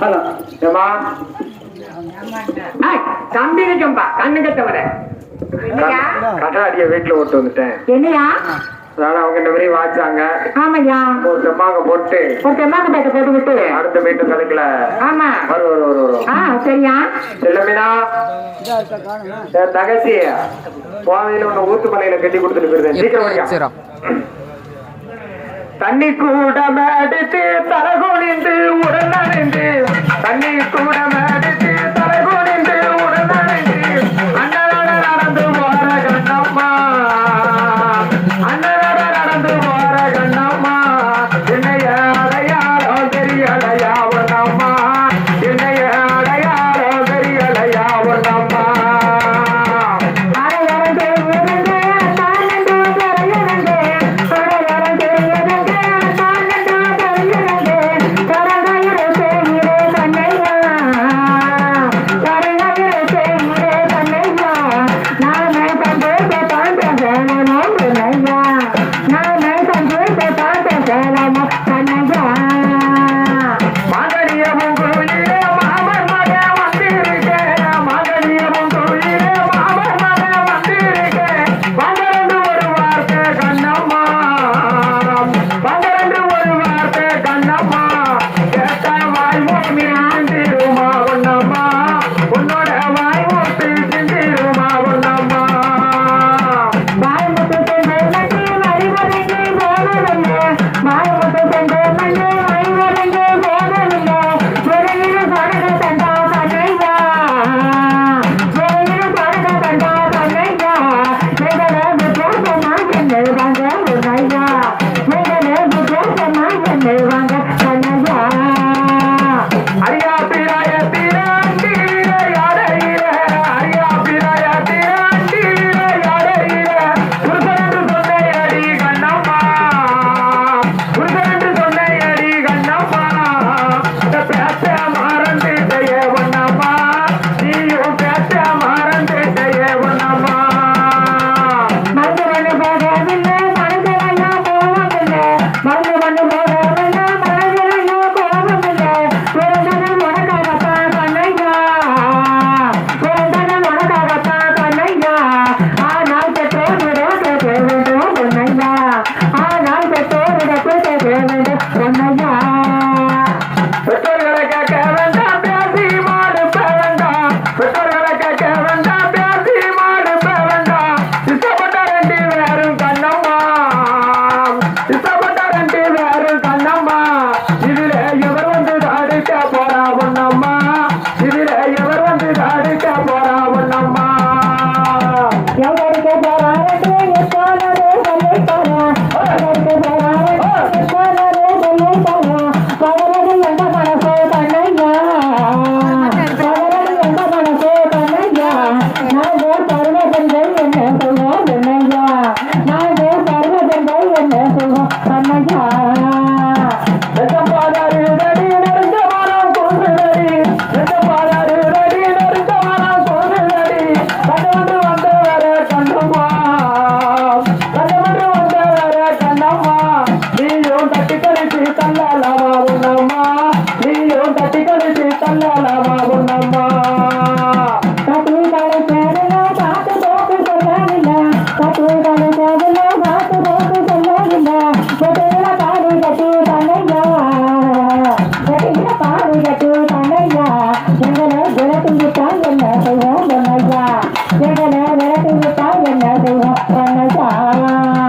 Hello ஏமா தம்பி நிற்கம்பா கண்ணு கட்டவர. என்னையா? கட்டாடிய வீட்டுல ஓட்டு வந்துட்டேன். என்னையா? அதனால அவங்க இந்த மாதிரி வாச்சாங்க ஆமாய்யா. ஒரு செம்மாங்க போட்டு. ஒரு தெம்மாக்கு பேட்டை போட்டு விட்டு. அடுத்த வீட்டு தலைக்கல ஆமா. வரு வரு வரு வரு. ஆ சரியா. செல்லமினா. தகச்சி போதையில ஒண்ணு ஊத்து மலையில கட்டி கொடுத்துட்டு சீக்கிரம் தண்ணி கூட மேடித்து தலகுனிந்து உடனடைந்து 完。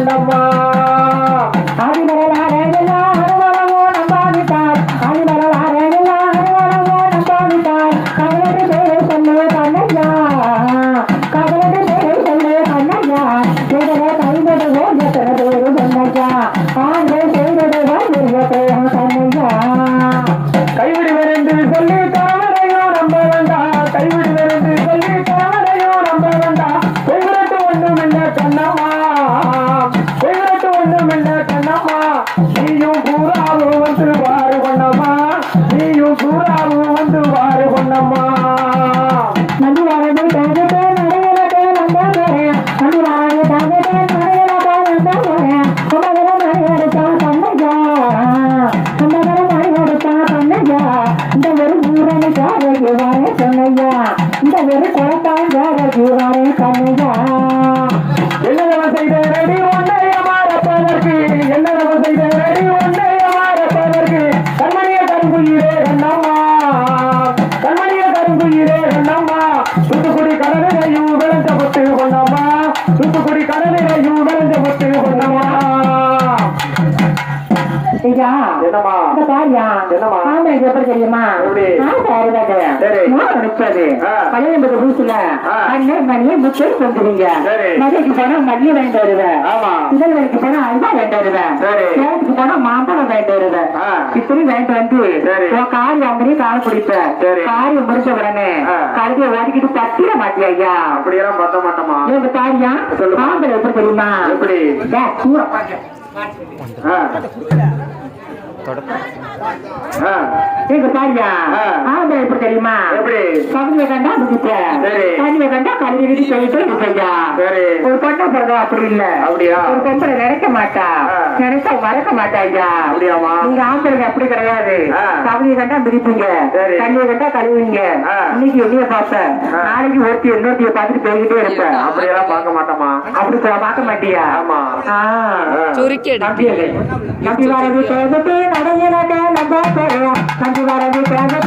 மனமா பாரியா என்னம்மா? ஆமா இது எப்படி தெரியுமா. பழையம்பது பூசுல ஆ. அண்ணே மணியை முச்சல் சரி. மதுரைக்கு போனா மல்லி வாங்கிட்டு வருவேன் திருநெல்வேலிக்கு போனா அல்வா வாங்கிட்டு வருவேன் சரி. சேலத்துக்கு போனா மாம்பழம் வருவேன். இப்படி வாங்கிட்டு வந்து. உன் காரி வாங்கி கால் குடிப்பேன் சரி. காரியம் முடிஞ்ச உடனே. கழுதிய ஓடிக்கிட்டு தட்டிட மாட்டியா ஐயா அப்படியெல்லாம் பார்த்த மாட்டோமா எங்க. ஆம்பளை எப்படி தெரியுமா எப்படி பாக்க. தெரியுமா? எப்படி? கவிதை கண்டா சரி. கவிதை கண்டா இருப்பையா சரி. ஒரு பொண்ணை அப்படி இல்ல. அப்படியா? ஒரு பொம்பளை நினைக்க மாட்டா. நினைச்சா மறக்க மாட்டா ஐயா. அப்படியாம்மா? நீங்க ஆம்பளைங்க அப்படி கிடையாது. கவிதை கண்டா மிதிப்பீங்க. கண்ணியை கண்டா கழுவுவீங்க. ஆ. இன்னைக்கு என்னைய பார்ப்பேன். நாளைக்கு ஒருத்தி இன்னொருத்திய பார்த்துட்டு போய்கிட்டே இருப்பேன். அப்படியெல்லாம் பார்க்க மாட்டோமா? அப்படி பார்க்க மாட்டியா? ஆமா. நம்பி வரது கேகத்தே மேல நம்ப போறேன் வரது தேவை.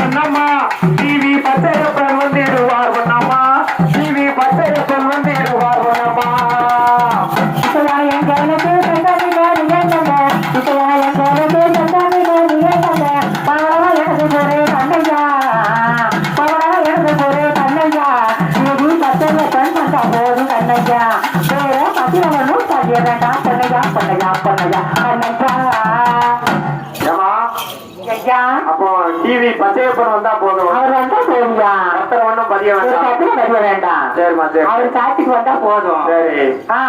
இது டிவி கண் வந்திடுவார் போதும் டிவி வேற வந்திடுவார் பதிய பண்ணையா பண்ணையா பண்ணையா பண்ணையா வந்தா போதும். அவர் வந்தா போதும்யா. பத்திரம் ஒண்ணும் பதிய வேண்டாம் பதிய வேண்டாம். சரிம்மா சரி. அவர் சாட்சிக்கு வந்தா போதும். சரி. ஆ.